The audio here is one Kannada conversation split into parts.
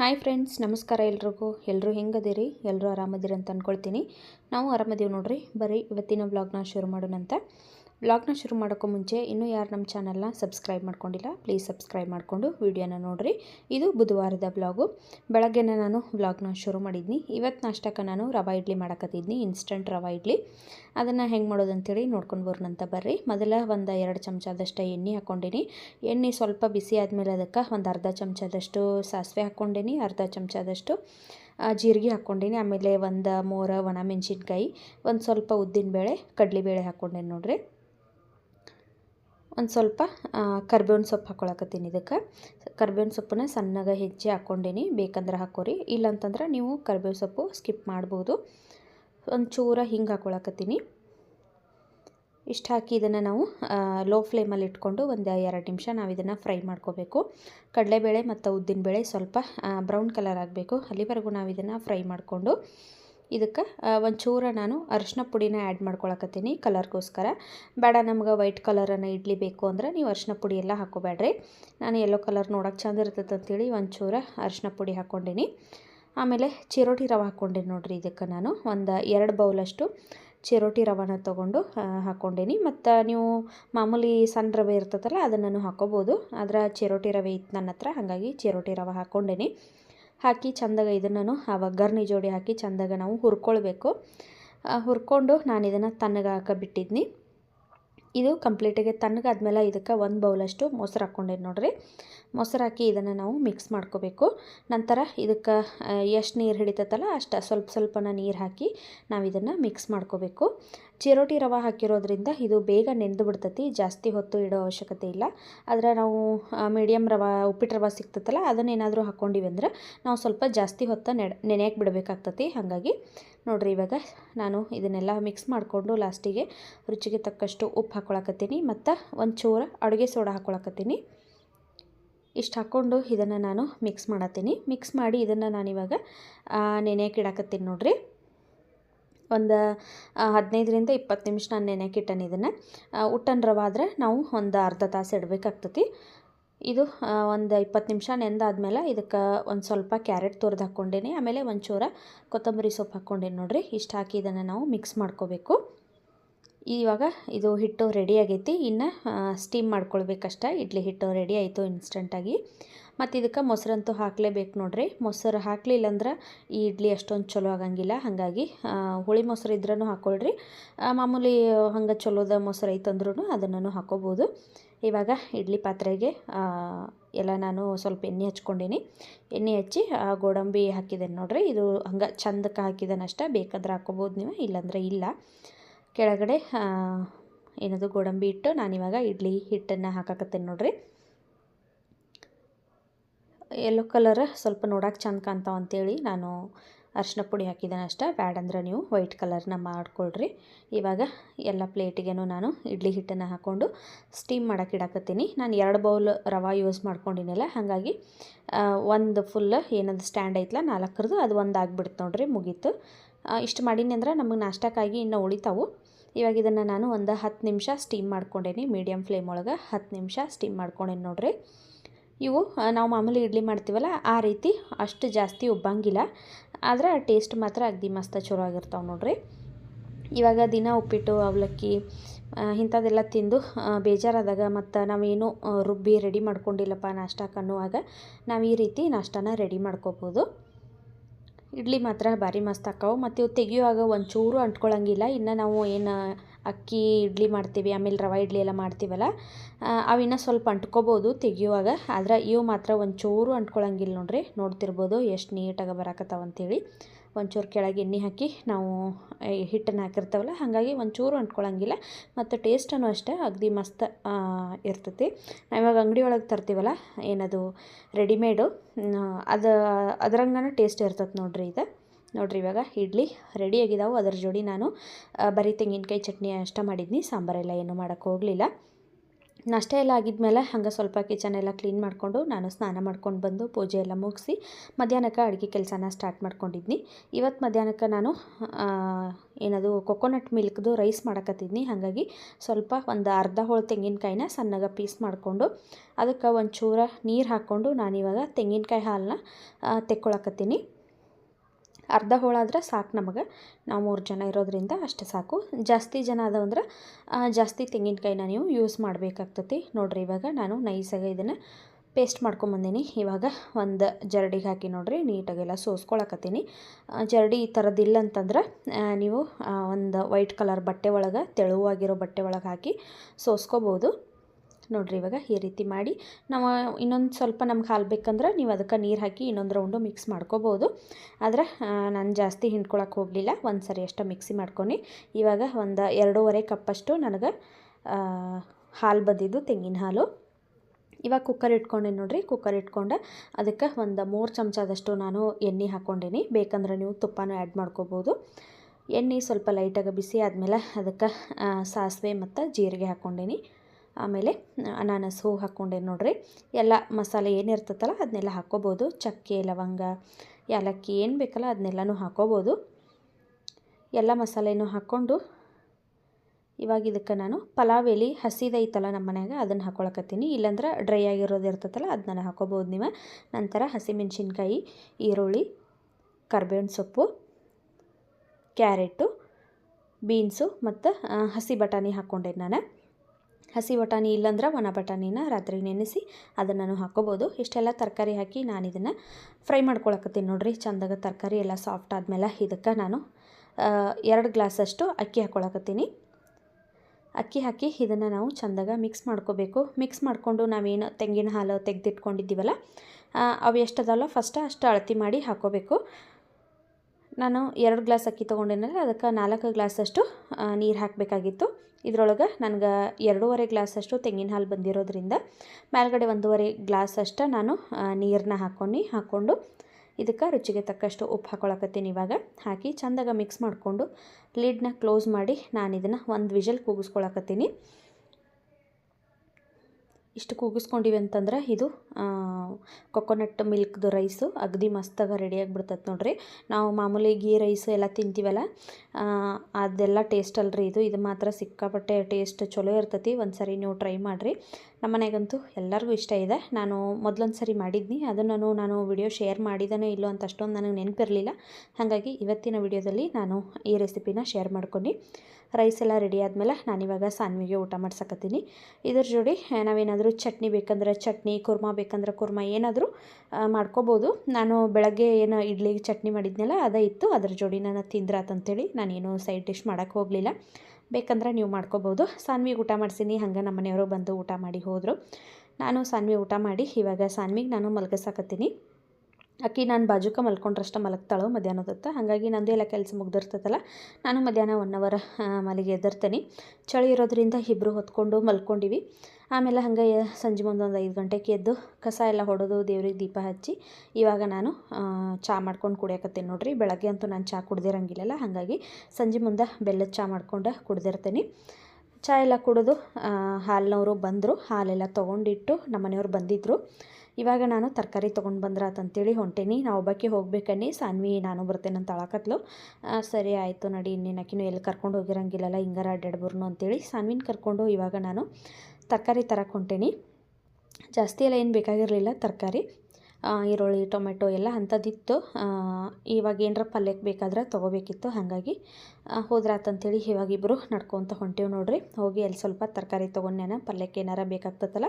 ಹಾಯ್ ಫ್ರೆಂಡ್ಸ್, ನಮಸ್ಕಾರ ಎಲ್ರಿಗೂ. ಎಲ್ಲರೂ ಹೆಂಗದಿರಿ? ಎಲ್ಲರೂ ಆರಾಮದಿರಿ ಅಂತ ಅಂದ್ಕೊಳ್ತೀನಿ ನಾವು ಆರಾಮದೀವಿ ನೋಡ್ರಿ. ಬರೀ ಇವತ್ತಿನ ವ್ಲಾಗ್ನ ಶುರು ಮಾಡೋಣಂತ. ವ್ಲಾಗ್ನ ಶುರು ಮಾಡೋಕ್ಕೂ ಮುಂಚೆ ಇನ್ನೂ ಯಾರು ನಮ್ಮ ಚಾನಲ್ನ ಸಬ್ಸ್ಕ್ರೈಬ್ ಮಾಡ್ಕೊಂಡಿಲ್ಲ ಪ್ಲೀಸ್ ಸಬ್ಸ್ಕ್ರೈಬ್ ಮಾಡಿಕೊಂಡು ವಿಡಿಯೋನ ನೋಡಿರಿ. ಇದು ಬುಧವಾರದ ಬ್ಲಾಗು. ಬೆಳಗ್ಗೆನೇ ನಾನು ಬ್ಲಾಗ್ನ ಶುರು ಮಾಡಿದ್ನಿ. ಇವತ್ತು ನಾಷ್ಟಕ್ಕೆ ನಾನು ರವೆ ಇಡ್ಲಿ ಮಾಡಕತ್ತಿದ್ನಿ ಇನ್ಸ್ಟಂಟ್ ರವೆ ಇಡ್ಲಿ. ಅದನ್ನು ಹೆಂಗೆ ಮಾಡೋದು ಅಂತೇಳಿ ನೋಡ್ಕೊಂಡು ಬರೋಣಂತ ಬರ್ರಿ. ಮೊದಲ ಒಂದು ಎರಡು ಚಮಚದಷ್ಟು ಎಣ್ಣೆ ಹಾಕ್ಕೊಂಡೀನಿ. ಎಣ್ಣೆ ಸ್ವಲ್ಪ ಬಿಸಿ ಆದಮೇಲೆ ಅದಕ್ಕೆ ಒಂದು ಅರ್ಧ ಚಮಚದಷ್ಟು ಸಾಸಿವೆ ಹಾಕ್ಕೊಂಡೀನಿ, ಅರ್ಧ ಚಮಚದಷ್ಟು ಜೀರಿಗೆ ಹಾಕ್ಕೊಂಡೀನಿ. ಆಮೇಲೆ ಒಂದು ಮೂರು, ಒಣ ಮೆಣಸಿನ್ಕಾಯಿ, ಒಂದು ಸ್ವಲ್ಪ ಉದ್ದಿನಬೇಳೆ, ಕಡಲೆಬೇಳೆ ಹಾಕ್ಕೊಂಡೇನಿ ನೋಡ್ರಿ. ಒಂದು ಸ್ವಲ್ಪ ಕರ್ಬೇವಿನ ಸೊಪ್ಪು ಹಾಕ್ಕೊಳಕತ್ತೀನಿ ಇದಕ್ಕೆ. ಕರ್ಬೇವಿನ ಸೊಪ್ಪನ್ನ ಸಣ್ಣಗೆ ಹೆಚ್ಚಿ ಹಾಕ್ಕೊಂಡೀನಿ ಬೇಕಂದ್ರೆ ಹಾಕೋರಿ. ಇಲ್ಲಂತಂದ್ರೆ ನೀವು ಕರ್ಬೇವಿನ ಸೊಪ್ಪು ಸ್ಕಿಪ್ ಮಾಡ್ಬೋದು. ಒಂದು ಚೂರ ಹಿಂಗೆ ಹಾಕ್ಕೊಳಕತ್ತೀನಿ ಇಷ್ಟು ಹಾಕಿ ಇದನ್ನು ನಾವು ಲೋ ಫ್ಲೇಮಲ್ಲಿ ಇಟ್ಕೊಂಡು ಒಂದು ಎರಡು ನಿಮಿಷ ನಾವು ಇದನ್ನು ಫ್ರೈ ಮಾಡ್ಕೋಬೇಕು. ಕಡಲೆಬೇಳೆ ಮತ್ತು ಉದ್ದಿನಬೇಳೆ ಸ್ವಲ್ಪ ಬ್ರೌನ್ ಕಲರ್ ಆಗಬೇಕು. ಅಲ್ಲಿವರೆಗೂ ನಾವು ಇದನ್ನು ಫ್ರೈ ಮಾಡಿಕೊಂಡು ಇದಕ್ಕೆ ಒಂಚೂರ ನಾನು ಅರಿಶಿನ ಪುಡಿನ ಆ್ಯಡ್ ಮಾಡ್ಕೊಳಕತ್ತೀನಿ ಕಲರ್ಗೋಸ್ಕರ. ಬೇಡ ನಮ್ಗೆ ವೈಟ್ ಕಲರನ್ನು ಇಡ್ಲಿ ಬೇಕು ಅಂದ್ರೆ ನೀವು ಅರಿಶಿನ ಪುಡಿ ಎಲ್ಲ ಹಾಕೋಬೇಡ್ರಿ ನಾನು ಎಲ್ಲೋ ಕಲರ್ ನೋಡೋಕೆ ಚಂದ ಇರ್ತೈತೆ ಅಂತೇಳಿ ಒಂಚೂರ ಅರಿಶಿನ ಪುಡಿ ಹಾಕ್ಕೊಂಡೀನಿ. ಆಮೇಲೆ ಚಿರೋಟಿ ರವೆ ಹಾಕ್ಕೊಂಡೀನಿ ನೋಡಿರಿ ಇದಕ್ಕೆ ನಾನು. ಒಂದು ಎರಡು ಬೌಲಷ್ಟು ಚಿರೋಟಿ ರವನ ತೊಗೊಂಡು ಹಾಕ್ಕೊಂಡೀನಿ. ಮತ್ತು ನೀವು ಮಾಮೂಲಿ ಸಣ್ಣ ರವೆ ಇರ್ತದಲ್ಲ ಅದನ್ನು ಹಾಕೋಬೋದು ಆದರೆ ಚಿರೋಟಿ ರವೆ ಇತ್ತು ನನ್ನ ಹತ್ರ, ಹಾಗಾಗಿ ಚಿರೋಟಿ ರವೆ ಹಾಕ್ಕೊಂಡೀನಿ. ಹಾಕಿ ಚಂದಾಗ ಇದನ್ನು ಆ ಗರ್ನಿ ಜೋಡಿ ಹಾಕಿ ಚಂದಾಗ ನಾವು ಹುರ್ಕೊಳ್ಬೇಕು. ಹುರ್ಕೊಂಡು ನಾನು ಇದನ್ನು ತಣ್ಣಗೆ ಹಾಕಬಿಟ್ಟಿದ್ನಿ ಇದು ಕಂಪ್ಲೀಟಾಗಿ ತಣ್ಣಗಾದ್ಮೇಲೆ ಇದಕ್ಕೆ ಒಂದು ಬೌಲಷ್ಟು ಮೊಸರು ಹಾಕ್ಕೊಂಡಿದ್ದು ನೋಡ್ರಿ. ಮೊಸರು ಹಾಕಿ ಇದನ್ನು ನಾವು ಮಿಕ್ಸ್ ಮಾಡ್ಕೋಬೇಕು. ನಂತರ ಇದಕ್ಕೆ ಎಷ್ಟು ನೀರು ಹಿಡಿತೈತಲ್ಲ ಅಷ್ಟು ಸ್ವಲ್ಪ ಸ್ವಲ್ಪನ ನೀರು ಹಾಕಿ ನಾವು ಇದನ್ನು ಮಿಕ್ಸ್ ಮಾಡ್ಕೋಬೇಕು. ಚಿರೋಟಿ ರವೆ ಹಾಕಿರೋದ್ರಿಂದ ಇದು ಬೇಗ ನೆಂದು ಬಿಡ್ತತಿ, ಜಾಸ್ತಿ ಹೊತ್ತು ಇಡೋ ಅವಶ್ಯಕತೆ ಇಲ್ಲ. ಆದರೆ ನಾವು ಮೀಡಿಯಮ್ ರವೆ ಉಪ್ಪಿಟ್ಟು ರವೆ ಸಿಗ್ತೈತಲ್ಲ ಅದನ್ನೇನಾದರೂ ಹಾಕ್ಕೊಂಡಿವಿ ಅಂದ್ರೆ ನಾವು ಸ್ವಲ್ಪ ಜಾಸ್ತಿ ಹೊತ್ತು ನೆನೆಯಕ್ಕೆ ಬಿಡಬೇಕಾಗ್ತತಿ. ಹಾಗಾಗಿ ನೋಡಿರಿ ಇವಾಗ ನಾನು ಇದನ್ನೆಲ್ಲ ಮಿಕ್ಸ್ ಮಾಡಿಕೊಂಡು ಲಾಸ್ಟಿಗೆ ರುಚಿಗೆ ತಕ್ಕಷ್ಟು ಉಪ್ಪು ಹಾಕ್ಕೊಳಕತ್ತೀನಿ ಮತ್ತು ಒಂದು ಚೂರ ಅಡುಗೆ ಸೋಡಾ ಹಾಕ್ಕೊಳಕತ್ತೀನಿ ಇಷ್ಟು ಹಾಕ್ಕೊಂಡು ಇದನ್ನು ನಾನು ಮಿಕ್ಸ್ ಮಾಡತ್ತೀನಿ. ಮಿಕ್ಸ್ ಮಾಡಿ ಇದನ್ನು ನಾನಿವಾಗ ನೆನೆಯಕ್ಕೆ ಇಡಾಕತ್ತೀನಿ ನೋಡ್ರಿ. ಒಂದು ಹದಿನೈದರಿಂದ ಇಪ್ಪತ್ತು ನಿಮಿಷ ನಾನು ನೆನೆಯಕ್ಕೆ ಇಟ್ಟನು ಇದನ್ನು ಉಟ್ಟನ್ ರವೆ ಆದರೆ ನಾವು ಒಂದು ಅರ್ಧ ತಾಸು ಇಡಬೇಕಾಗ್ತತಿ. ಇದು ಒಂದು ಇಪ್ಪತ್ತು ನಿಮಿಷ ನೆಂದಾದ್ಮೇಲೆ ಇದಕ್ಕೆ ಒಂದು ಸ್ವಲ್ಪ ಕ್ಯಾರೆಟ್ ತುರ್ದು ಹಾಕ್ಕೊಂಡೇನಿ ಆಮೇಲೆ ಒಂಚೂರ ಕೊತ್ತಂಬರಿ ಸೊಪ್ಪು ಹಾಕ್ಕೊಂಡೇನಿ ನೋಡಿರಿ. ಇಷ್ಟು ಹಾಕಿ ಇದನ್ನು ನಾವು ಮಿಕ್ಸ್ ಮಾಡ್ಕೋಬೇಕು. ಇವಾಗ ಇದು ಹಿಟ್ಟು ರೆಡಿ ಆಗೈತಿ. ಇನ್ನು ಸ್ಟೀಮ್ ಮಾಡ್ಕೊಳ್ಬೇಕಷ್ಟ. ಇಡ್ಲಿ ಹಿಟ್ಟು ರೆಡಿ ಆಯಿತು ಇನ್ಸ್ಟಂಟಾಗಿ ಮತ್ತು ಇದಕ್ಕೆ ಮೊಸರಂತೂ ಹಾಕಲೇಬೇಕು ನೋಡ್ರಿ. ಮೊಸರು ಹಾಕಲಿಲ್ಲ ಅಂದ್ರೆ ಈ ಇಡ್ಲಿ ಅಷ್ಟೊಂದು ಚಲೋ ಆಗಂಗಿಲ್ಲ. ಹಾಗಾಗಿ ಹುಳಿ ಮೊಸರು ಇದ್ರೂ ಹಾಕ್ಕೊಳ್ರಿ ಮಾಮೂಲಿ ಹಂಗೆ ಚಲೋದ ಮೊಸರು ಐತಂದ್ರೂ ಅದನ್ನು ಹಾಕೋಬೋದು. ಇವಾಗ ಇಡ್ಲಿ ಪಾತ್ರೆಗೆ ಎಲ್ಲ ನಾನು ಸ್ವಲ್ಪ ಎಣ್ಣೆ ಹಚ್ಕೊಂಡೀನಿ. ಎಣ್ಣೆ ಹಚ್ಚಿ ಗೋಡಂಬಿ ಹಾಕಿದ್ದೇನೆ ನೋಡ್ರಿ. ಇದು ಹಂಗೆ ಚಂದಕ್ಕೆ ಹಾಕಿದ್ದೇನೆ ಅಷ್ಟೇ ಬೇಕಾದ್ರೆ ಹಾಕೋಬೋದು ನೀವು, ಇಲ್ಲಾಂದ್ರೆ ಇಲ್ಲ. ಕೆಳಗಡೆ ಏನದು ಗೋಡಂಬಿ ಹಿಟ್ಟು, ನಾನಿವಾಗ ಇಡ್ಲಿ ಹಿಟ್ಟನ್ನು ಹಾಕಾಕತ್ತೇನೆ ನೋಡ್ರಿ. ಯೆಲ್ಲೋ ಕಲರ್ ಸ್ವಲ್ಪ ನೋಡೋಕೆ ಚಂದ ಕಾಣ್ತಾವ ಅಂತೇಳಿ ನಾನು ಅರಿಶಿನ ಪುಡಿ ಹಾಕಿದ್ದೇನೆ ಅಷ್ಟೇ. ಬ್ಯಾಡಂದ್ರೆ ನೀವು ವೈಟ್ ಕಲರ್ನ ಮಾಡ್ಕೊಳ್ರಿ. ಇವಾಗ ಎಲ್ಲ ಪ್ಲೇಟಿಗೆನೂ ನಾನು ಇಡ್ಲಿ ಹಿಟ್ಟನ್ನು ಹಾಕ್ಕೊಂಡು ಸ್ಟೀಮ್ ಮಾಡೋಕೆ ಇಡಾಕತ್ತೀನಿ. ನಾನು ಎರಡು ಬೌಲ್ ರವೆ ಯೂಸ್ ಮಾಡ್ಕೊಂಡಿನಲ್ಲ, ಹಾಗಾಗಿ ಒಂದು ಫುಲ್ ಏನದು ಸ್ಟ್ಯಾಂಡ್ ಐತಲ್ಲ ನಾಲ್ಕರದು, ಅದು ಒಂದು ಆಗಿಬಿಡ್ತು ನೋಡ್ರಿ ಮುಗೀತು. ಇಷ್ಟು ಮಾಡೀನಿ ಅಂದ್ರೆ ನಮಗೆ ನಾಷ್ಟಕ್ಕಾಗಿ ಇನ್ನೂ ಉಳಿತಾವು. ಇವಾಗ ಇದನ್ನು ನಾನು ಒಂದು ಹತ್ತು ನಿಮಿಷ ಸ್ಟೀಮ್ ಮಾಡ್ಕೊಂಡೇನಿ ಮೀಡಿಯಮ್ ಫ್ಲೇಮ್ ಒಳಗೆ ಹತ್ತು ನಿಮಿಷ ಸ್ಟೀಮ್ ಮಾಡ್ಕೊಂಡೇನಿ ನೋಡ್ರಿ. ಇವು ನಾವು ಮಾಮೂಲಿ ಇಡ್ಲಿ ಮಾಡ್ತೀವಲ್ಲ, ಆ ರೀತಿ ಅಷ್ಟು ಜಾಸ್ತಿ ಉಬ್ಬಂಗಿಲ್ಲ. ಆದ್ರೆ ಟೇಸ್ಟ್ ಮಾತ್ರ ಅಗ್ದಿ ಮಸ್ತ ಚಲೋ ಆಗಿರ್ತಾವೆ ನೋಡ್ರಿ. ಇವಾಗ ದಿನ ಉಪ್ಪಿಟ್ಟು, ಅವಲಕ್ಕಿ ಇಂಥದ್ದೆಲ್ಲ ತಿಂದು ಬೇಜಾರಾದಾಗ ಮತ್ತು ನಾವೇನು ರುಬ್ಬಿ ರೆಡಿ ಮಾಡ್ಕೊಂಡಿಲ್ಲಪ್ಪ ನಾಷ್ಟಕ್ಕೆ ಅನ್ನುವಾಗ ನಾವು ಈ ರೀತಿ ನಾಷ್ಟನ ರೆಡಿ ಮಾಡ್ಕೋಬೋದು. ಇಡ್ಲಿ ಮಾತ್ರ ಭಾರಿ ಮಸ್ತ್ ಹಾಕವು ಮತ್ತು ಇವು ತೆಗಿಯುವಾಗ ಒಂಚೂರು ಅಂಟ್ಕೊಳಂಗಿಲ್ಲ. ಇನ್ನು ನಾವು ಏನು ಅಕ್ಕಿ ಇಡ್ಲಿ ಮಾಡ್ತೀವಿ ಆಮೇಲೆ ರವೆ ಇಡ್ಲಿ ಎಲ್ಲ ಮಾಡ್ತೀವಲ್ಲ ಆ, ಅವಿನ್ನ ಸ್ವಲ್ಪ ಅಂಟ್ಕೋಬೋದು ತೆಗಿಯುವಾಗ. ಆದ್ರೆ ಇವು ಮಾತ್ರ ಒಂಚೂರು ಅಂಟ್ಕೊಳಂಗಿಲ್ಲ ನೋಡ್ರಿ ನೋಡ್ತಿರ್ಬೋದು ಎಷ್ಟು ನೀಟಾಗಿ ಬರಾಕತ್ತಾವ ಅಂತೇಳಿ. ಒಂಚೂರು ಕೆಳಗೆ ಎಣ್ಣೆ ಹಾಕಿ ನಾವು ಹಿಟ್ಟನ್ನು ಹಾಕಿರ್ತಾವಲ್ಲ, ಹಾಗಾಗಿ ಒಂಚೂರು ಅಂಟ್ಕೊಳ್ಳಂಗಿಲ್ಲ. ಮತ್ತು ಟೇಸ್ಟನ್ನು ಅಷ್ಟೇ ಅಗದಿ ಮಸ್ತ್ ಇರ್ತೈತಿ. ನಾವಿವಾಗ ಅಂಗಡಿ ಒಳಗೆ ತರ್ತೀವಲ್ಲ, ಏನದು ರೆಡಿಮೇಡು ಅದು, ಅದ್ರಂಗನ ಟೇಸ್ಟ್ ಇರ್ತೈತೆ ನೋಡಿರಿ ಇದು. ನೋಡಿರಿ ಇವಾಗ ಇಡ್ಲಿ ರೆಡಿ ಅದರ ಜೋಡಿ ನಾನು ಬರೀ ತೆಂಗಿನಕಾಯಿ ಚಟ್ನಿ ಅಷ್ಟೇ ಮಾಡಿದ್ನಿ. ಸಾಂಬಾರೆಲ್ಲ ಏನು ಮಾಡೋಕ್ಕೆ ಹೋಗಲಿಲ್ಲ. ನಾಷ್ಟ ಎಲ್ಲ ಆಗಿದ್ಮೇಲೆ ಹಂಗೆ ಸ್ವಲ್ಪ ಕಿಚನ್ ಎಲ್ಲ ಕ್ಲೀನ್ ಮಾಡಿಕೊಂಡು ನಾನು ಸ್ನಾನ ಮಾಡ್ಕೊಂಡು ಬಂದು ಪೂಜೆ ಎಲ್ಲ ಮುಗಿಸಿ ಮಧ್ಯಾಹ್ನಕ್ಕೆ ಅಡುಗೆ ಕೆಲಸನ ಸ್ಟಾರ್ಟ್ ಮಾಡ್ಕೊಂಡಿದ್ನಿ. ಇವತ್ತು ಮಧ್ಯಾಹ್ನಕ್ಕೆ ನಾನು ಏನದು ಕೊಕೊನಟ್ ಮಿಲ್ಕ್ದು ರೈಸ್ ಮಾಡಕತ್ತಿದ್ನಿ. ಹಾಗಾಗಿ ಸ್ವಲ್ಪ ಒಂದು ಅರ್ಧ ಹೋಳು ತೆಂಗಿನಕಾಯಿನ ಸಣ್ಣಗೆ ಪೀಸ್ ಮಾಡಿಕೊಂಡು ಅದಕ್ಕೆ ಒಂಚೂರ ನೀರು ಹಾಕ್ಕೊಂಡು ನಾನಿವಾಗ ತೆಂಗಿನಕಾಯಿ ಹಾಲನ್ನ ತೆಕ್ಕೊಳಕತ್ತೀನಿ. ಅರ್ಧ ಹೋಳಾದ್ರೆ ಸಾಕು ನಮಗೆ. ನಾವು ಮೂರು ಜನ ಇರೋದ್ರಿಂದ ಅಷ್ಟು ಸಾಕು. ಜಾಸ್ತಿ ಜನ ಅದಾವಂದ್ರೆ ಜಾಸ್ತಿ ತೆಂಗಿನಕಾಯಿನ ನೀವು ಯೂಸ್ ಮಾಡಬೇಕಾಗ್ತತಿ. ನೋಡಿರಿ ಇವಾಗ ನಾನು ನೈಸಾಗಿ ಇದನ್ನು ಪೇಸ್ಟ್ ಮಾಡ್ಕೊಂಬಂದೀನಿ. ಇವಾಗ ಒಂದು ಜರಡಿಗೆ ಹಾಕಿ ನೋಡಿರಿ, ನೀಟಾಗೆಲ್ಲ ಸೋಸ್ಕೊಳಕತ್ತೀನಿ. ಜರಡಿ ಈ ಥರದ್ದಿಲ್ಲ ಅಂತಂದ್ರೆ ನೀವು ಒಂದು ವೈಟ್ ಕಲರ್ ಬಟ್ಟೆ ಒಳಗೆ, ತೆಳುವಾಗಿರೋ ಬಟ್ಟೆ ಒಳಗೆ ಹಾಕಿ ಸೋಸ್ಕೋಬೋದು. ನೋಡಿರಿ ಇವಾಗ ಈ ರೀತಿ ಮಾಡಿ ನಾವು ಇನ್ನೊಂದು ಸ್ವಲ್ಪ ನಮ್ಗೆ ಹಾಲು ಬೇಕಂದ್ರೆ ನೀವು ಅದಕ್ಕೆ ನೀರು ಹಾಕಿ ಇನ್ನೊಂದು ರೌಂಡು ಮಿಕ್ಸ್ ಮಾಡ್ಕೋಬೋದು. ಆದರೆ ನಾನು ಜಾಸ್ತಿ ಹಿಂಡ್ಕೊಳಕ್ಕೆ ಹೋಗಲಿಲ್ಲ. ಒಂದು ಸರಿ ಅಷ್ಟು ಮಿಕ್ಸಿ ಮಾಡ್ಕೊಂಡು ಇವಾಗ ಒಂದು ಎರಡೂವರೆ ಕಪ್ಪಷ್ಟು ನನಗೆ ಹಾಲು ಬಂದಿದ್ದು ತೆಂಗಿನ ಹಾಲು. ಇವಾಗ ಕುಕ್ಕರ್ ಇಟ್ಕೊಂಡೆ ನೋಡಿರಿ. ಕುಕ್ಕರ್ ಇಟ್ಕೊಂಡು ಅದಕ್ಕೆ ಒಂದು ಮೂರು ಚಮಚದಷ್ಟು ನಾನು ಎಣ್ಣೆ ಹಾಕ್ಕೊಂಡೇನಿ. ಬೇಕಂದ್ರೆ ನೀವು ತುಪ್ಪನೂ ಆ್ಯಡ್ ಮಾಡ್ಕೋಬೋದು. ಎಣ್ಣೆ ಸ್ವಲ್ಪ ಲೈಟಾಗಿ ಬಿಸಿ ಆದಮೇಲೆ ಅದಕ್ಕೆ ಸಾಸಿವೆ ಮತ್ತು ಜೀರಿಗೆ ಹಾಕ್ಕೊಂಡೀನಿ. ಆಮೇಲೆ, ಅನಾನಸ್ ಹಾಕ್ಕೊಂಡೆ ನೋಡ್ರಿ. ಎಲ್ಲ ಮಸಾಲೆ ಏನಿರ್ತೈತಲ್ಲ ಅದನ್ನೆಲ್ಲ ಹಾಕ್ಕೋಬೋದು ಚಕ್ಕೆ, ಲವಂಗ ಏಲಕ್ಕಿ ಏನು ಬೇಕಲ್ಲ ಅದನ್ನೆಲ್ಲನೂ ಹಾಕ್ಕೋಬೋದು ಎಲ್ಲ ಮಸಾಲೆನೂ ಹಾಕ್ಕೊಂಡು, ಇವಾಗ ಇದಕ್ಕೆ ನಾನು ಪಲಾವ್ ಎಲೆ ಹಸಿದೈತಲ್ಲ ನಮ್ಮ ಮನ್ಯಾಗ, ಅದನ್ನು ಹಾಕೊಳಕತ್ತೀನಿ. ಇಲ್ಲಾಂದ್ರೆ ಡ್ರೈ ಆಗಿರೋದು ಇರ್ತೈತಲ್ಲ ಅದನ್ನ ಹಾಕ್ಕೋಬೋದು ನೀವು. ನಂತರ ಹಸಿಮೆಣ್ಸಿನ್ಕಾಯಿ, ಈರುಳ್ಳಿ, ಕರ್ಬೇವಿನ ಸೊಪ್ಪು, ಕ್ಯಾರೆಟು, ಬೀನ್ಸು ಮತ್ತು ಹಸಿ ಬಟಾಣಿ ಹಾಕ್ಕೊಂಡೆ ನಾನು. ಹಸಿ ಬಟಾಣಿ ಇಲ್ಲಾಂದ್ರೆ ಒಣ ಬಟಾಣಿನ ರಾತ್ರಿ ನೆನೆಸಿ ಅದನ್ನು ನಾನು ಹಾಕ್ಕೋಬೋದು. ಇಷ್ಟೆಲ್ಲ ತರಕಾರಿ ಹಾಕಿ ನಾನು ಇದನ್ನು ಫ್ರೈ ಮಾಡ್ಕೊಳಕತ್ತೀನಿ ನೋಡಿರಿ. ಚಂದಾಗ ತರಕಾರಿ ಎಲ್ಲ ಸಾಫ್ಟ್ ಆದಮೇಲೆ ಇದಕ್ಕೆ ನಾನು ಎರಡು ಗ್ಲಾಸಷ್ಟು ಅಕ್ಕಿ ಹಾಕ್ಕೊಳಕತ್ತೀನಿ. ಅಕ್ಕಿ ಹಾಕಿ ಇದನ್ನು ನಾವು ಚಂದಾಗ ಮಿಕ್ಸ್ ಮಾಡ್ಕೋಬೇಕು. ಮಿಕ್ಸ್ ಮಾಡಿಕೊಂಡು ನಾವೇನು ತೆಂಗಿನ ಹಾಲು ತೆಗೆದಿಟ್ಕೊಂಡಿದ್ದೀವಲ್ಲ ಅವು ಎಷ್ಟದಲ್ಲ ಫಸ್ಟ್ ಅಷ್ಟು ಅಳತಿ ಮಾಡಿ ಹಾಕ್ಕೋಬೇಕು. ನಾನು ಎರಡು ಗ್ಲಾಸ್ ಅಕ್ಕಿ ತೊಗೊಂಡೇನಲ್ಲ ಅದಕ್ಕೆ ನಾಲ್ಕು ಗ್ಲಾಸಷ್ಟು ನೀರು ಹಾಕಬೇಕಾಗಿತ್ತು. ಇದರೊಳಗೆ ನನಗೆ ಎರಡೂವರೆ ಗ್ಲಾಸಷ್ಟು ತೆಂಗಿನ ಹಾಲು ಬಂದಿರೋದ್ರಿಂದ, ಮೇಲ್ಗಡೆ ಒಂದೂವರೆ ಗ್ಲಾಸಷ್ಟು ನಾನು ನೀರನ್ನ ಹಾಕ್ಕೊಂಡು ಹಾಕ್ಕೊಂಡು ಇದಕ್ಕೆ ರುಚಿಗೆ ತಕ್ಕಷ್ಟು ಉಪ್ಪು ಹಾಕ್ಕೊಳಕತ್ತೀನಿ ಇವಾಗ. ಹಾಕಿ ಚಂದಾಗ ಮಿಕ್ಸ್ ಮಾಡಿಕೊಂಡು ಲಿಡ್ನ ಕ್ಲೋಸ್ ಮಾಡಿ ನಾನು ಇದನ್ನು ಒಂದು ವಿಷಲ್ ಕೂಗಿಸ್ಕೊಳಕತ್ತೀನಿ. ಇಷ್ಟು ಕೂಗಿಸ್ಕೊಂಡಿವಿ ಅಂತಂದ್ರೆ ಇದು ಕೊಕೊನಟ್ ಮಿಲ್ಕ್ದು ರೈಸು ಅಗದಿ ಮಸ್ತಾಗ ರೆಡಿಯಾಗಿ ಬಿಡ್ತೈತೆ ನೋಡ್ರಿ. ನಾವು ಮಾಮೂಲಿ ಗೀ ರೈಸು ಎಲ್ಲ ತಿಂತೀವಲ್ಲ ಅದೆಲ್ಲ ಟೇಸ್ಟ್ ಅಲ್ರಿ ಇದು. ಇದು ಮಾತ್ರ ಸಿಕ್ಕಾಪಟ್ಟೆ ಟೇಸ್ಟ್ ಚಲೋ ಇರ್ತೈತಿ. ಒಂದು ಸರಿ ನೀವು ಟ್ರೈ ಮಾಡಿರಿ. ನಮ್ಮ ಮನೆಗಂತೂ ಎಲ್ಲರಿಗೂ ಇಷ್ಟ ಇದೆ. ನಾನು ಮೊದಲೊಂದು ಸರಿ ಮಾಡಿದ್ನಿ. ಅದನ್ನು ನಾನು ವಿಡಿಯೋ ಶೇರ್ ಮಾಡಿದ್ದಾನೆ ಇಲ್ಲೋ ಅಂತ ಅಷ್ಟೊಂದು ನನಗೆ ನೆನಪಿರಲಿಲ್ಲ. ಹಾಗಾಗಿ ಇವತ್ತಿನ ವಿಡಿಯೋದಲ್ಲಿ ನಾನು ಈ ರೆಸಿಪಿನ ಶೇರ್ ಮಾಡ್ಕೊಂಡು. ರೈಸ್ ಎಲ್ಲ ರೆಡಿ ಆದಮೇಲೆ ನಾನಿವಾಗ ಸಾನ್ವಿಗೆ ಊಟ ಮಾಡ್ಸಕತ್ತೀನಿ. ಇದ್ರ ಜೋಡಿ ನಾವೇನಾದರೂ ಚಟ್ನಿ ಬೇಕಂದ್ರೆ ಚಟ್ನಿ, ಕುರ್ಮಾ ಬೇಕಂದ್ರೆ ಕುರ್ಮಾ, ಏನಾದರೂ ಮಾಡ್ಕೋಬೋದು. ನಾನು ಬೆಳಗ್ಗೆ ಏನು ಇಡ್ಲಿಗೆ ಚಟ್ನಿ ಮಾಡಿದ್ನಲ್ಲ, ಅದೇ ಇತ್ತು. ಅದ್ರ ಜೋಡಿ ನಾನು ತಿಂದ್ರಾತಂತೇಳಿ ನಾನೇನು ಸೈಡ್ ಡಿಶ್ ಮಾಡೋಕ್ಕೆ ಹೋಗಲಿಲ್ಲ. ಬೇಕಂದ್ರೆ ನೀವು ಮಾಡ್ಕೋಬೋದು. ಸಾನ್ವಿಗೆ ಊಟ ಮಾಡಿಸಿನಿ, ಹಂಗೆ ನಮ್ಮ ಮನೆಯವರು ಬಂದು ಊಟ ಮಾಡಿ ಹೋದರು. ನಾನು ಸಾನ್ವಿ ಊಟ ಮಾಡಿ, ಇವಾಗ ಸಾನ್ವಿಗೆ ನಾನು ಮಲಗಿಸಾಕತ್ತೀನಿ. ಅಕ್ಕಿ ನಾನು ಬಾಜುಕ ಮಲ್ಕೊಂಡ್ರಷ್ಟ ಮಲಗ್ತಾಳು ಮಧ್ಯಾಹ್ನದ ಹೊತ್ತು ಹಾಗಾಗಿ ನಂದು ಎಲ್ಲ ಕೆಲಸ ಮುಗ್ದಿರ್ತದಲ್ಲ ನಾನು ಮಧ್ಯಾಹ್ನ ಒನ್ ಅವರ್ ಮಲಿಗೆ ಎದರ್ತೀನಿ ಚಳಿ ಇರೋದ್ರಿಂದ ಇಬ್ಬರು ಹೊತ್ಕೊಂಡು ಮಲ್ಕೊಂಡಿವಿ. ಆಮೇಲೆ ಹಾಗೆ ಸಂಜೆ ಮುಂದೆ ಒಂದು ಐದು ಗಂಟೆಗೆ ಎದ್ದು ಕಸ ಎಲ್ಲ ಹೊಡೆದು ದೇವ್ರಿಗೆ ದೀಪ ಹಚ್ಚಿ ಇವಾಗ ನಾನು ಚಹಾ ಮಾಡ್ಕೊಂಡು ಕುಡಿಯಕತ್ತೀನಿ ನೋಡ್ರಿ. ಬೆಳಗ್ಗೆ ಅಂತೂ ನಾನು ಚಹಾ ಕುಡ್ದಿರಂಗಿಲ್ಲಲ್ಲ, ಹಾಗಾಗಿ ಸಂಜೆ ಮುಂದೆ ಬೆಲ್ಲದ ಚಾ ಮಾಡ್ಕೊಂಡು ಕುಡ್ದಿರ್ತೀನಿ. ಚಹಾ ಎಲ್ಲ ಕುಡಿದು ಹಾಲಿನವರು ಬಂದರು. ಹಾಲೆಲ್ಲ ತೊಗೊಂಡಿಟ್ಟು ನಮ್ಮ ಮನೆಯವ್ರು ಬಂದಿದ್ದರು ಇವಾಗ ನಾನು ತರಕಾರಿ ತೊಗೊಂಡು ಬಂದ್ರಾತಂತೇಳಿ ಹೊಂಟೇನಿ. ನಾವು ಒಬ್ಬಕ್ಕೆ ಹೋಗ್ಬೇಕನ್ನಿ. ಸಾನ್ವಿ ನಾನು ಬರ್ತೇನೆ ಅಂತ ಅಳಕತ್ಲು. ಸರಿ ಆಯಿತು ನಡಿ. ಇನ್ನೇನು ಆಕಿನೂ ಎಲ್ಲಿ ಕರ್ಕೊಂಡು ಹೋಗಿರಂಗಿಲ್ಲಲ್ಲ, ಹಿಂಗಾರ ಅಡ್ಡಾಡ್ಬರ್ನು ಅಂತೇಳಿ ಸಾನ್ವಿನ ಕರ್ಕೊಂಡು ಇವಾಗ ನಾನು ತರಕಾರಿ ತರಕ್ಕೆ ಹೊಂಟೇನಿ. ಜಾಸ್ತಿ ಎಲ್ಲ ಏನು ಬೇಕಾಗಿರಲಿಲ್ಲ ತರಕಾರಿ. ಈರುಳ್ಳಿ, ಟೊಮೆಟೊ ಎಲ್ಲ ಅಂಥದ್ದಿತ್ತು. ಇವಾಗ ಏನರ ಪಲ್ಯಕ್ಕೆ ಬೇಕಾದ್ರೆ ತೊಗೋಬೇಕಿತ್ತು. ಹಾಗಾಗಿ ಹೋದ್ರಾತಂತೇಳಿ ಇವಾಗ ಇಬ್ಬರು ನಡ್ಕೊತ ಹೊಂಟೀವಿ ನೋಡ್ರಿ. ಹೋಗಿ ಅಲ್ಲಿ ಸ್ವಲ್ಪ ತರಕಾರಿ ತೊಗೊಂಡ್ಯಾನ ಪಲ್ಯಕ್ಕೆ ಏನಾರ ಬೇಕಾಗ್ತದಲ್ಲ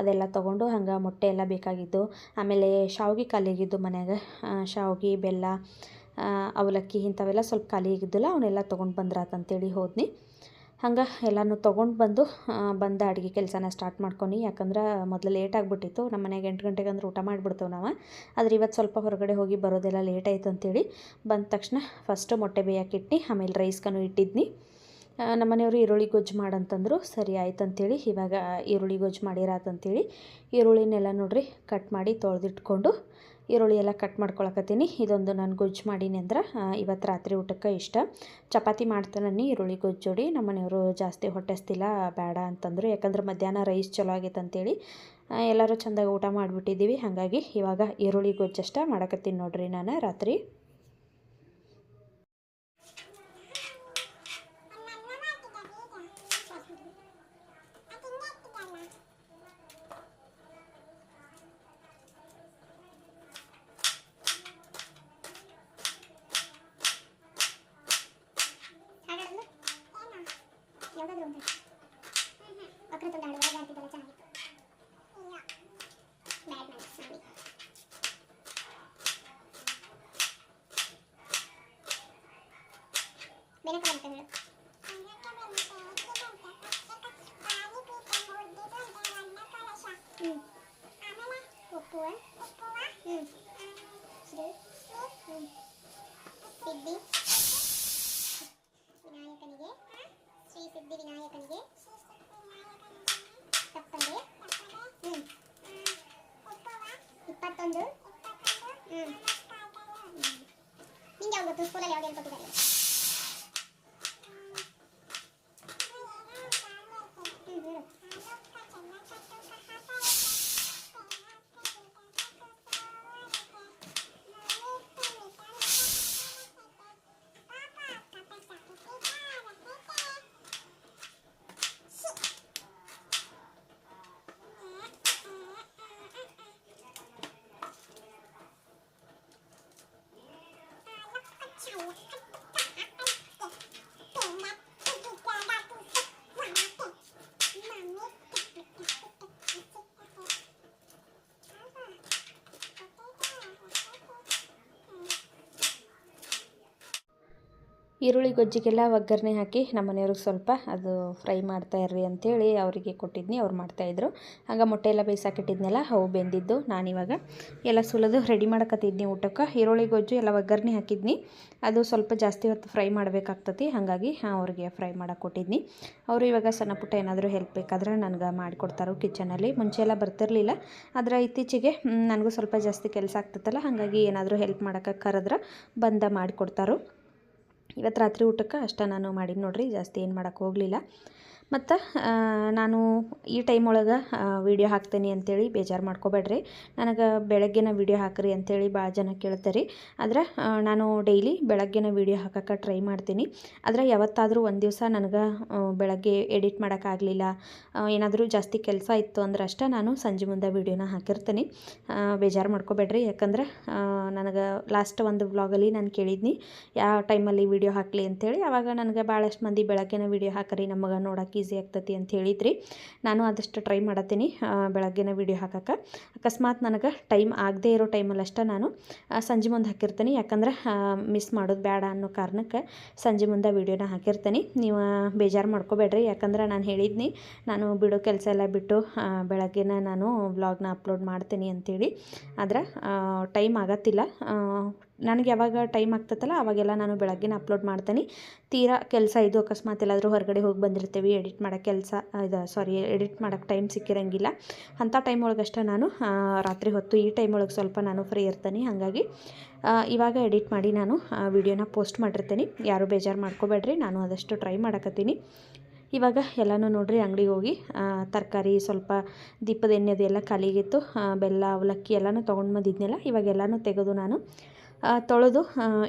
ಅದೆಲ್ಲ ತೊಗೊಂಡು ಹಂಗೆ ಮೊಟ್ಟೆ ಎಲ್ಲ ಬೇಕಾಗಿದ್ದು. ಆಮೇಲೆ ಶಾವ್ಗೆ ಖಾಲಿಯಾಗಿದ್ದು ಮನ್ಯಾಗ. ಶಾವ್ಗೆ, ಬೆಲ್ಲ ಅವಲಕ್ಕಿ ಇಂಥವೆಲ್ಲ ಸ್ವಲ್ಪ ಖಾಲಿ ಆಗಿದ್ದಿಲ್ಲ, ಅವನ್ನೆಲ್ಲ ತೊಗೊಂಡು ಬಂದ್ರಾತಂತೇಳಿ ಹೋದ್ನಿ. ಹಂಗೆ ಎಲ್ಲನೂ ತೊಗೊಂಡು ಬಂದು ಬಂದ ಅಡುಗೆ ಕೆಲಸನ ಸ್ಟಾರ್ಟ್ ಮಾಡ್ಕೊಂಡು ಯಾಕಂದ್ರೆ ಮೊದಲು ಲೇಟ್ ಆಗಿಬಿಟ್ಟಿತ್ತು. ನಮ್ಮ ಮನೆಗೆ ಎಂಟು ಗಂಟೆಗೆ ಅಂದ್ರೆ ಊಟ ಮಾಡಿಬಿಡ್ತೇವೆ ನಾವು. ಆದ್ರೆ ಇವತ್ತು ಸ್ವಲ್ಪ ಹೊರಗಡೆ ಹೋಗಿ ಬರೋದೆಲ್ಲ ಲೇಟ್ ಆಯಿತು ಅಂತೇಳಿ ಬಂದ ತಕ್ಷಣ ಫಸ್ಟ್ ಮೊಟ್ಟೆ ಬೇಯಕ್ಕಿಟ್ಟು ಆಮೇಲೆ ರೈಸ್ಗನು ಇಟ್ಟಿದ್ನಿ. ನಮ್ಮ ಮನೆಯವರು ಈರುಳ್ಳಿ ಗೊಜ್ಜು ಮಾಡಂತಂದ್ರು, ಸರಿ ಆಯ್ತು ಅಂತೇಳಿ ಇವಾಗ ಈರುಳ್ಳಿ ಗೊಜ್ಜು ಮಾಡಿರಾತಂತೇಳಿ, ಈರುಳ್ಳಿನೆಲ್ಲ ನೋಡ್ರಿ, ಕಟ್ ಮಾಡಿ ತೊಳೆದಿಟ್ಕೊಂಡು ಈರುಳ್ಳಿ ಎಲ್ಲ ಕಟ್ ಮಾಡ್ಕೊಳಕತ್ತೀನಿ. ಇದೊಂದು ನಾನು ಗೊಜ್ಜು ಮಾಡೀನಿ ಅಂದ್ರೆ ಇವತ್ತು ರಾತ್ರಿ ಊಟಕ್ಕೆ ಇಷ್ಟ. ಚಪಾತಿ ಮಾಡ್ತಾನೆ ಈರುಳ್ಳಿ ಗೊಜ್ಜು ನಮ್ಮ ಮನೆಯವರು ಜಾಸ್ತಿ ಹೊಟ್ಟೆಸ್ತಿಲ್ಲ, ಬೇಡ ಅಂತಂದರು. ಯಾಕಂದ್ರೆ ಮಧ್ಯಾಹ್ನ ರೈಸ್ ಚಲೋ ಆಗೈತೆ ಅಂತೇಳಿ ಎಲ್ಲರೂ ಚೆಂದಾಗಿ ಊಟ ಮಾಡಿಬಿಟ್ಟಿದ್ದೀವಿ. ಹಾಗಾಗಿ ಇವಾಗ ಈರುಳ್ಳಿ ಗೊಜ್ಜಷ್ಟ ಮಾಡಕತ್ತೀನಿ ನೋಡ್ರಿ ನಾನು ರಾತ್ರಿ. Wait. ಈರುಳ್ಳಿ ಗೊಜ್ಜಿಗೆಲ್ಲ ಒಗ್ಗರಣೆ ಹಾಕಿ ನಮ್ಮ ಮನೆಯವ್ರಿಗೆ ಸ್ವಲ್ಪ ಅದು ಫ್ರೈ ಮಾಡ್ತಾ ಇರ್ರಿ ಅಂಥೇಳಿ ಅವರಿಗೆ ಕೊಟ್ಟಿದ್ನಿ, ಅವ್ರು ಮಾಡ್ತಾಯಿದ್ರು ಆಗ ಮೊಟ್ಟೆ ಎಲ್ಲ ಬೇಯಿಸಾಕಿಟ್ಟಿದ್ನಲ್ಲ, ಅವು ಬೆಂದಿದ್ದು ನಾನಿವಾಗ. ಎಲ್ಲ ಸುಲಿದು ರೆಡಿ ಮಾಡಕತ್ತಿದ್ನಿ ಊಟಕ್ಕೆ. ಈರುಳ್ಳಿ ಗೊಜ್ಜು ಎಲ್ಲ ಒಗ್ಗರಣೆ ಹಾಕಿದ್ನಿ. ಅದು ಸ್ವಲ್ಪ ಜಾಸ್ತಿ ಹೊತ್ತು ಫ್ರೈ ಮಾಡಬೇಕಾಗ್ತತಿ, ಹಾಗಾಗಿ ಅವ್ರಿಗೆ ಫ್ರೈ ಮಾಡಕ್ಕೆ ಕೊಟ್ಟಿದ್ನಿ. ಅವರು ಇವಾಗ ಸಣ್ಣ ಪುಟ್ಟ ಏನಾದರೂ ಹೆಲ್ಪ್ ಬೇಕಾದ್ರೆ ನನಗೆ ಮಾಡಿಕೊಡ್ತಾರೆ ಕಿಚನಲ್ಲಿ ಮುಂಚೆ ಎಲ್ಲ ಬರ್ತಿರಲಿಲ್ಲ, ಆದರೆ ಇತ್ತೀಚೆಗೆ ನನಗೂ ಸ್ವಲ್ಪ ಜಾಸ್ತಿ ಕೆಲಸ ಆಗ್ತೈತಲ್ಲ ಹಾಗಾಗಿ ಏನಾದರೂ ಹೆಲ್ಪ್ ಮಾಡೋಕ್ಕೆ ಕರೆದ್ರೆ ಬಂದ ಮಾಡಿಕೊಡ್ತಾರೋ. ಇವತ್ತು ರಾತ್ರಿ ಊಟಕ್ಕೆ ಅಷ್ಟ ನಾನು ಮಾಡೀನಿ ನೋಡಿರಿ ಜಾಸ್ತಿ ಏನು ಮಾಡೋಕ್ಕೆ ಹೋಗಲಿಲ್ಲ. ಮತ್ತು ನಾನು ಈ ಟೈಮ್ ಒಳಗೆ ವೀಡಿಯೋ ಹಾಕ್ತೇನೆ ಅಂತೇಳಿ ಬೇಜಾರು ಮಾಡ್ಕೋಬೇಡ್ರಿ. ನನಗೆ ಬೆಳಗ್ಗೆನ ವೀಡಿಯೋ ಹಾಕ್ರಿ ಅಂತೇಳಿ ಭಾಳ ಜನ ಕೇಳ್ತಾರೆ. ಆದ್ರೆ ನಾನು ಡೈಲಿ ಬೆಳಗ್ಗೆನ ವೀಡಿಯೋ ಹಾಕೋಕ್ಕೆ ಟ್ರೈ ಮಾಡ್ತೀನಿ. ಆದರೆ ಯಾವತ್ತಾದರೂ ಒಂದು ದಿವಸ ನನಗೆ ಬೆಳಗ್ಗೆ ಎಡಿಟ್ ಮಾಡೋಕ್ಕಾಗಲಿಲ್ಲ ಏನಾದರೂ ಜಾಸ್ತಿ ಕೆಲಸ ಇತ್ತು ಅಂದ್ರೆ ಅಷ್ಟೇ ನಾನು ಸಂಜೆ ಮುಂದೆ ವೀಡಿಯೋನ ಹಾಕಿರ್ತೀನಿ. ಬೇಜಾರು ಮಾಡ್ಕೋಬೇಡ್ರಿ. ಯಾಕಂದ್ರೆ ನನಗೆ ಲಾಸ್ಟ್ ಒಂದು ವ್ಲಾಗಲ್ಲಿ ನಾನು ಕೇಳಿದ್ನಿ. ಯಾವ ಟೈಮಲ್ಲಿ ವೀಡಿಯೋ ಹಾಕಲಿ ಅಂತೇಳಿ ಆವಾಗ ನನಗೆ ಭಾಳಷ್ಟು ಮಂದಿ ಬೆಳಗ್ಗೆನ ವೀಡಿಯೋ ಹಾಕರಿ ನಮಗೆ ನೋಡೋಕೆ ಈಸಿ ಆಗ್ತತಿ ಅಂತ ಹೇಳಿದ್ರಿ. ನಾನು ಆದಷ್ಟು ಟ್ರೈ ಮಾಡತ್ತೀನಿ ಬೆಳಗ್ಗೆನ ವೀಡಿಯೋ ಹಾಕಕ್ಕೆ. ಅಕಸ್ಮಾತ್ ನನಗೆ ಟೈಮ್ ಆಗದೇ ಇರೋ ಟೈಮಲ್ಲಿ ಅಷ್ಟೇ ನಾನು ಸಂಜೆ ಮುಂದೆ ಹಾಕಿರ್ತೀನಿ. ಯಾಕಂದ್ರೆ ಮಿಸ್ ಮಾಡೋದು ಬೇಡ ಅನ್ನೋ ಕಾರಣಕ್ಕೆ ಸಂಜೆ ಮುಂದೆ ವಿಡಿಯೋನ ಹಾಕಿರ್ತೀನಿ. ನೀವು ಬೇಜಾರು ಮಾಡ್ಕೋಬೇಡ್ರಿ. ಯಾಕಂದ್ರೆ ನಾನು ಹೇಳಿದ್ನಿ, ನಾನು ಬಿಡೋ ಕೆಲಸ ಎಲ್ಲ ಬಿಟ್ಟು ಬೆಳಗ್ಗೆನ ನಾನು ವ್ಲಾಗ್ನ ಅಪ್ಲೋಡ್ ಮಾಡ್ತೀನಿ ಅಂತೇಳಿ. ಆದ್ರೆ ಟೈಮ್ ಆಗತ್ತಿಲ್ಲ. ನನಗೆ ಯಾವಾಗ ಟೈಮ್ ಆಗ್ತೈತಲ್ಲ ಅವಾಗೆಲ್ಲ ನಾನು ಬೆಳಗ್ಗೆನ ಅಪ್ಲೋಡ್ ಮಾಡ್ತೀನಿ. ತೀರಾ ಕೆಲಸ ಇದು ಅಕಸ್ಮಾತ್ ಎಲ್ಲಾದರೂ ಹೊರಗಡೆ ಹೋಗಿ ಬಂದಿರ್ತೀವಿ ಎಡಿಟ್ ಮಾಡೋಕ್ಕೆ ಕೆಲಸ ಇದು ಸಾರಿ ಎಡಿಟ್ ಮಾಡೋಕ್ಕೆ ಟೈಮ್ ಸಿಕ್ಕಿರಂಗಿಲ್ಲ. ಅಂಥ ಟೈಮ್ ಒಳಗಷ್ಟೇ ನಾನು ರಾತ್ರಿ ಹೊತ್ತು ಈ ಟೈಮ್ ಒಳಗೆ ಸ್ವಲ್ಪ ನಾನು ಫ್ರೀ ಇರ್ತೀನಿ. ಹಾಗಾಗಿ ಇವಾಗ ಎಡಿಟ್ ಮಾಡಿ ನಾನು ವಿಡಿಯೋನ ಪೋಸ್ಟ್ ಮಾಡಿರ್ತೀನಿ. ಯಾರು ಬೇಜಾರು ಮಾಡ್ಕೋಬೇಡ್ರಿ, ನಾನು ಅದಷ್ಟು ಟ್ರೈ ಮಾಡಕತ್ತೀನಿ. ಇವಾಗ ಎಲ್ಲನೂ ನೋಡ್ರಿ ಅಂಗಡಿಗೆ ಹೋಗಿ ತರಕಾರಿ ಸ್ವಲ್ಪ ದೀಪದ ಎಣ್ಣೆದು ಎಲ್ಲ ಖಾಲಿಗಿತ್ತು ಬೆಲ್ಲ, ಅವಲಕ್ಕಿ ಎಲ್ಲನೂ ತೊಗೊಂಡು ಬಂದಿದ್ನಲ್ಲ, ಇವಾಗ ಎಲ್ಲನೂ ತೆಗೆದು ನಾನು ತೊಳೆದು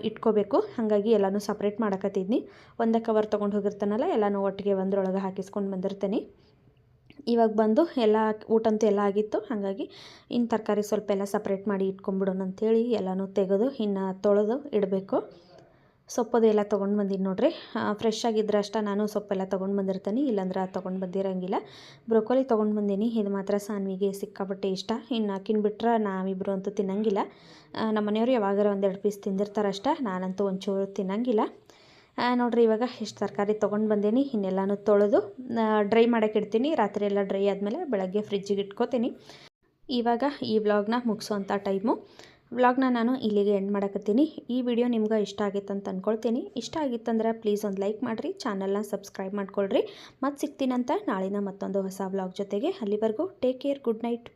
ಇಟ್ಕೋಬೇಕು. ಹಾಗಾಗಿ ಎಲ್ಲನೂ ಸಪ್ರೇಟ್ ಮಾಡಕತ್ತಿದ್ನಿ. ಒಂದೇ ಕವರ್ ತೊಗೊಂಡು ಹೋಗಿರ್ತಾನಲ್ಲ, ಎಲ್ಲನೂ ಒಟ್ಟಿಗೆ ಒಂದ್ರೊಳಗೆ ಹಾಕಿಸ್ಕೊಂಡು ಬಂದಿರ್ತೀನಿ. ಇವಾಗ ಬಂದು ಎಲ್ಲ, ಊಟಂತೂ ಎಲ್ಲ ಆಗಿತ್ತು. ಹಾಗಾಗಿ ಇನ್ನು ತರಕಾರಿ ಸ್ವಲ್ಪ ಎಲ್ಲ ಸಪ್ರೇಟ್ ಮಾಡಿ ಇಟ್ಕೊಂಬಿಡೋಣ ಅಂಥೇಳಿ ಎಲ್ಲನೂ ತೆಗೆದು, ಇನ್ನು ತೊಳೆದು ಇಡಬೇಕು. ಸೊಪ್ಪದು ಎಲ್ಲ ತೊಗೊಂಡು ಬಂದೀನಿ ನೋಡಿರಿ. ಫ್ರೆಶ್ ಆಗಿದ್ರೆ ಅಷ್ಟೇ ನಾನು ಸೊಪ್ಪೆಲ್ಲ ತೊಗೊಂಡು ಬಂದಿರ್ತೀನಿ, ಇಲ್ಲಾಂದ್ರೆ ತೊಗೊಂಡು ಬಂದಿರಂಗಿಲ್ಲ. ಬ್ರೊಕೊಲಿ ತೊಗೊಂಡು ಬಂದೀನಿ, ಇದು ಮಾತ್ರ ಸಾನ್ವಿಗೆ ಸಿಕ್ಕಾಪಟ್ಟೆ ಇಷ್ಟ. ಇನ್ನು ಆಕಿನ ಬಿಟ್ರೆ ನಾವಿಬ್ಬರು ಅಂತೂ ತಿನ್ನಂಗಿಲ್ಲ. ನಮ್ಮ ಮನೆಯವರು ಯಾವಾಗಾರ ಒಂದೆರಡು ಪೀಸ್ ತಿಂದಿರ್ತಾರಷ್ಟೇ ನಾನಂತೂ ಒಂಚೂರು ತಿನ್ನಂಗಿಲ್ಲ. ನೋಡಿರಿ ನೋಡ್ರಿ ಇವಾಗ ಇಷ್ಟು ತರಕಾರಿ ತೊಗೊಂಡು ಬಂದೀನಿ, ಇನ್ನೆಲ್ಲಾನು ತೊಳೆದು ಡ್ರೈ ಮಾಡೋಕೆ ಇಡ್ತೀನಿ. ರಾತ್ರಿ ಎಲ್ಲ ಡ್ರೈ ಆದಮೇಲೆ ಬೆಳಗ್ಗೆ ಫ್ರಿಜ್ಜಿಗೆ ಇಟ್ಕೋತೀನಿ. ಇವಾಗ ಈ ವ್ಲಾಗ್ನ ಮುಗಿಸೋಂಥ ಟೈಮು ವ್ಲಾಗ್ನ ನಾನು ಇಲ್ಲಿಗೆ ಎಂಡ್ ಮಾಡಕತ್ತೀನಿ. ಈ ವಿಡಿಯೋ ನಿಮ್ಗೆ ಇಷ್ಟ ಆಗಿತ್ತು ಅಂತ ಅಂದ್ಕೊಳ್ತೀನಿ ಇಷ್ಟ ಆಗಿತ್ತಂದ್ರೆ ಪ್ಲೀಸ್ ಒಂದು ಲೈಕ್ ಮಾಡಿರಿ ಚಾನಲ್ನ ಸಬ್ಸ್ಕ್ರೈಬ್ ಮಾಡ್ಕೊಳ್ರಿ. ಮತ್ತೆ ಸಿಗ್ತೀನಂತ ನಾಳಿನ ಮತ್ತೊಂದು ಹೊಸ ವ್ಲಾಗ್ ಜೊತೆಗೆ ಅಲ್ಲಿವರೆಗೂ ಟೇಕ್ ಕೇರ್ ಗುಡ್ ನೈಟ್